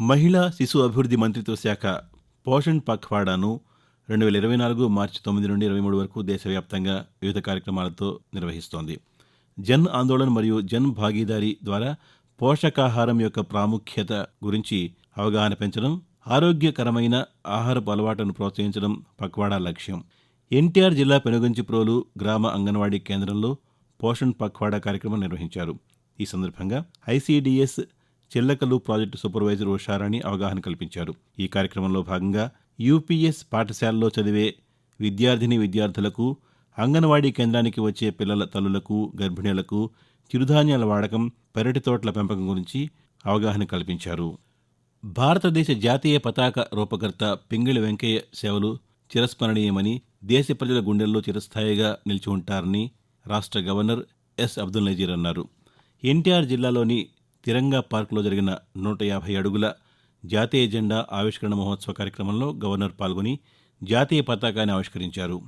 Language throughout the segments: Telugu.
మహిళా శిశు అభివృద్ధి మంత్రిత్వ శాఖ పోషణ్ పఖ్వాడాను రెండు వేల ఇరవై నాలుగు మార్చి తొమ్మిది నుండి ఇరవై మూడు వరకు దేశవ్యాప్తంగా వివిధ కార్యక్రమాలతో నిర్వహిస్తోంది. జన్ ఆందోళన్ మరియు జన్ భాగీదారీ ద్వారా పోషకాహారం యొక్క ప్రాముఖ్యత గురించి అవగాహన పెంచడం ఆరోగ్యకరమైన ఆహారపు అలవాట్లను ప్రోత్సహించడం పక్వాడా లక్ష్యం. ఎన్టీఆర్ జిల్లా పెనుగంచిప్రోలు గ్రామ అంగన్వాడీ కేంద్రంలో పోషణ్ పక్వాడా కార్యక్రమం నిర్వహించారు. ఈ సందర్భంగా ICDS Chillakallu project supervisor Usharani అవగాహన కల్పించారు. ఈ కార్యక్రమంలో భాగంగా యూపీఎస్ పాఠశాలలో చదివే విద్యార్థిని విద్యార్థులకు అంగన్వాడీ కేంద్రానికి వచ్చే పిల్లల తల్లులకు గర్భిణీలకు చిరుధాన్యాల వాడకం పెరటి తోటల పెంపకం గురించి అవగాహన కల్పించారు. భారతదేశ జాతీయ పతాక రూపకర్త పింగళి వెంకయ్య సేవలు చిరస్మరణీయమని దేశ ప్రజల గుండెల్లో చిరస్థాయిగా నిలిచి ఉంటారని రాష్ట్ర గవర్నర్ ఎస్. అబ్దుల్ నజీర్ అన్నారు. ఎన్టీఆర్ జిల్లాలోని తిరంగా పార్కులో జరిగిన నూట యాభై అడుగుల జాతీయ జెండా ఆవిష్కరణ మహోత్సవ కార్యక్రమంలో గవర్నర్ పాల్గొని జాతీయ పతాకాన్ని ఆవిష్కరించారు.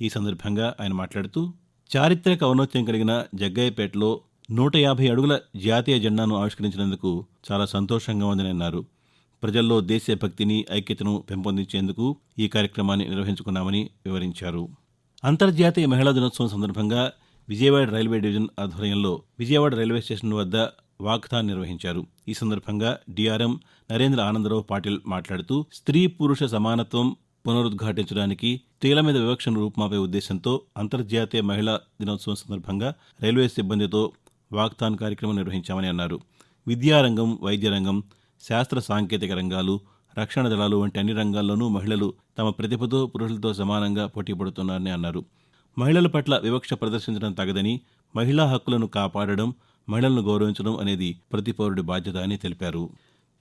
ఈ సందర్భంగా ఆయన మాట్లాడుతూ చారిత్రక ఔన్నత్యం కలిగిన జగ్గయ్యపేటలో నూట యాభై అడుగుల జాతీయ జెండాను ఆవిష్కరించినందుకు చాలా సంతోషంగా ఉందని అన్నారు. ప్రజల్లో దేశభక్తిని ఐక్యతను పెంపొందించేందుకు ఈ కార్యక్రమాన్ని నిర్వహించుకున్నామని వివరించారు. అంతర్జాతీయ మహిళా దినోత్సవం సందర్భంగా విజయవాడ రైల్వే డివిజన్ ఆధ్వర్యంలో విజయవాడ రైల్వే స్టేషన్ వద్ద వాక్థాన్ నిర్వహించారు. ఈ సందర్భంగా డిఆర్ఎం నరేంద్ర ఆనందరావు పాటిల్ మాట్లాడుతూ స్త్రీ పురుష సమానత్వం పునరుద్ఘాటించడానికి స్త్రీల మీద వివక్షను రూపుమాపే ఉద్దేశంతో అంతర్జాతీయ మహిళా దినోత్సవం సందర్భంగా రైల్వే సిబ్బందితో వాక్థాన్ కార్యక్రమం నిర్వహించామని అన్నారు. విద్యారంగం వైద్య రంగం శాస్త్ర సాంకేతిక రంగాలు రక్షణ దళాలు వంటి అన్ని రంగాల్లోనూ మహిళలు తమ ప్రతిభతో పురుషులతో సమానంగా పోటీ పడుతున్నారని అన్నారు. మహిళల పట్ల వివక్ష ప్రదర్శించడం తగదని మహిళా హక్కులను కాపాడడం మహిళలను గౌరవించడం అనేది ప్రతి పౌరుడి బాధ్యత అని తెలిపారు.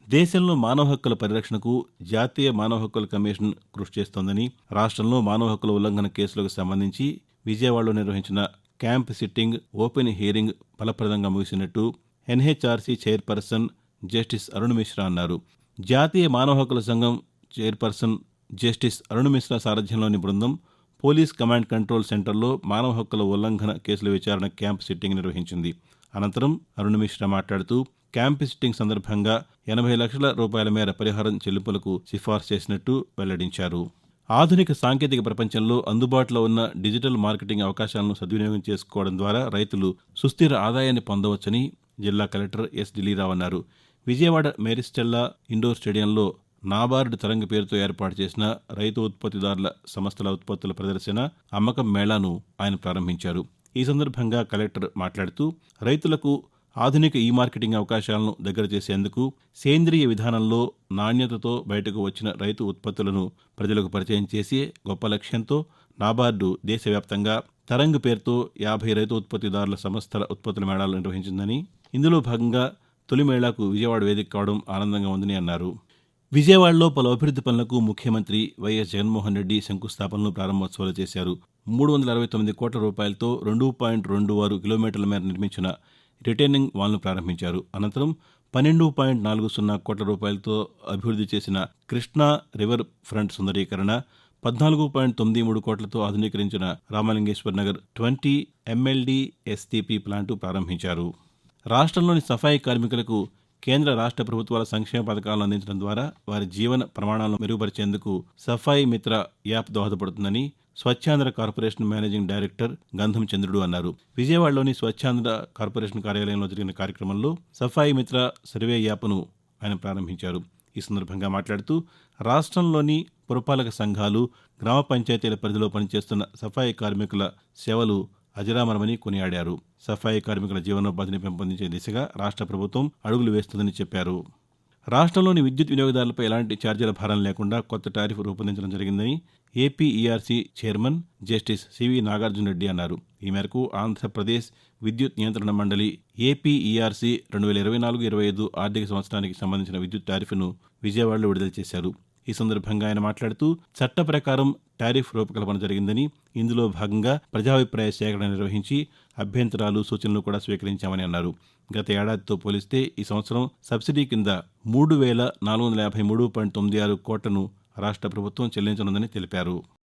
దేశంలో మానవ హక్కుల పరిరక్షణకు జాతీయ మానవ హక్కుల కమిషన్ కృషి చేస్తోందని రాష్ట్రంలో మానవ హక్కుల ఉల్లంఘన కేసులకు సంబంధించి విజయవాడలో నిర్వహించిన క్యాంప్ సిట్టింగ్ ఓపెన్ హియరింగ్ ఫలప్రదంగా ముగిసినట్టు NHRC chairperson justice Arun Mishra అన్నారు. జాతీయ మానవ హక్కుల సంఘం చైర్పర్సన్ జస్టిస్ అరుణ్ మిశ్రా సారథ్యంలోని బృందం పోలీస్ కమాండ్ కంట్రోల్ సెంటర్లో మానవ హక్కుల ఉల్లంఘన కేసుల విచారణ క్యాంప్ సిట్టింగ్ నిర్వహించింది. అనంతరం అరుణ్ మిశ్రా మాట్లాడుతూ క్యాంప్ సిట్టింగ్ సందర్భంగా ఎనభై లక్షల రూపాయల మేర పరిహారం చెల్లింపులకు సిఫార్సు చేసినట్టు వెల్లడించారు. ఆధునిక సాంకేతిక ప్రపంచంలో అందుబాటులో ఉన్న డిజిటల్ మార్కెటింగ్ అవకాశాలను సద్వినియోగం చేసుకోవడం ద్వారా రైతులు సుస్థిర ఆదాయాన్ని పొందవచ్చని జిల్లా కలెక్టర్ ఎస్ ఢిల్లీరావు అన్నారు. విజయవాడ మేరిస్టెల్లా ఇండోర్ స్టేడియంలో నాబార్డు తరంగ పేరుతో ఏర్పాటు చేసిన రైతు ఉత్పత్తిదారుల సంస్థల ఉత్పత్తుల ప్రదర్శన అమ్మకం మేళాను ఆయన ప్రారంభించారు. ఈ సందర్భంగా కలెక్టర్ మాట్లాడుతూ రైతులకు ఆధునిక ఈ మార్కెటింగ్ అవకాశాలను దగ్గర చేసేందుకు సేంద్రియ విధానంలో నాణ్యతతో బయటకు వచ్చిన రైతు ఉత్పత్తులను ప్రజలకు పరిచయం చేసే గొప్ప లక్ష్యంతో నాబార్డు దేశవ్యాప్తంగా తరంగ్ పేరుతో యాభై రైతు ఉత్పత్తిదారుల సంస్థల ఉత్పత్తుల మేళాలు నిర్వహించిందని ఇందులో భాగంగా తొలి మేళాకు విజయవాడ వేదిక కావడం ఆనందంగా ఉందని అన్నారు. విజయవాడలో పలు అభివృద్ది పనులకు ముఖ్యమంత్రి వైఎస్ జగన్మోహన్ రెడ్డి శంకుస్థాపనలు ప్రారంభోత్సవాలు చేశారు. మూడు వందల అరవై తొమ్మిది కోట్ల రూపాయలతో రెండు పాయింట్ రెండు ఆరు కిలోమీటర్ల మేర నిర్మించిన రిటైనింగ్ వాల్ను ప్రారంభించారు. అనంతరం పన్నెండు పాయింట్ నాలుగు సున్నా కోట్ల రూపాయలతో అభివృద్ధి చేసిన కృష్ణా రివర్ ఫ్రంట్ సుందరీకరణ పద్నాలుగు పాయింట్ తొమ్మిది మూడు కోట్లతో ఆధునీకరించిన Ramalingeswar Nagar twenty MLD STP plant ప్రారంభించారు. రాష్ట్రంలోని సఫాయి కార్మికులకు కేంద్ర రాష్ట్ర ప్రభుత్వాల సంక్షేమ పథకాలను అందించడం ద్వారా వారి జీవన ప్రమాణాలను మెరుగుపరిచేందుకు సఫాయి మిత్ర యాప్ దోహదపడుతుందని Swachhandhra corporation managing director Gandham Chandrudu అన్నారు. విజయవాడలోని స్వచ్ఛాంధ్ర కార్పొరేషన్ కార్యాలయంలో జరిగిన కార్యక్రమంలో సఫాయి మిత్ర సర్వే యాప్ను ఆయన ప్రారంభించారు. ఈ సందర్భంగా మాట్లాడుతూ రాష్ట్రంలోని పురపాలక సంఘాలు గ్రామ పంచాయతీల పరిధిలో పనిచేస్తున్న సఫాయి కార్మికుల సేవలు అజరామరమని కొనియాడారు. సఫాయి కార్మికుల జీవనోపాధిని పెంపొందించే దిశగా రాష్ట్ర ప్రభుత్వం అడుగులు వేస్తుందని చెప్పారు. రాష్ట్రంలోని విద్యుత్ వినియోగదారులపై ఎలాంటి ఛార్జీల భారం లేకుండా కొత్త టారిఫ్ రూపొందించడం జరిగిందని APERC chairman justice CV Nagarjuna Reddy అన్నారు. ఈ మేరకు ఆంధ్రప్రదేశ్ విద్యుత్ నియంత్రణ మండలి ఏపీఈఆర్సీ రెండు వేల ఇరవై నాలుగు ఇరవై ఐదు ఆర్థిక సంవత్సరానికి సంబంధించిన విద్యుత్ టారిఫ్ను విజయవాడలో విడుదల చేశారు. ఈ సందర్భంగా ఆయన మాట్లాడుతూ చట్ట ప్రకారం టారిఫ్ రూపకల్పన జరిగిందని ఇందులో భాగంగా ప్రజాభిప్రాయ సేకరణ నిర్వహించి అభ్యంతరాలు సూచనలు కూడా స్వీకరించామని అన్నారు. గత ఏడాదితో పోలిస్తే ఈ సంవత్సరం సబ్సిడీ కింద మూడు వేల నాలుగు వందల యాభై మూడు పాయింట్ తొమ్మిది ఆరు కోట్లను రాష్ట్ర ప్రభుత్వం చెల్లించనుందని తెలిపారు.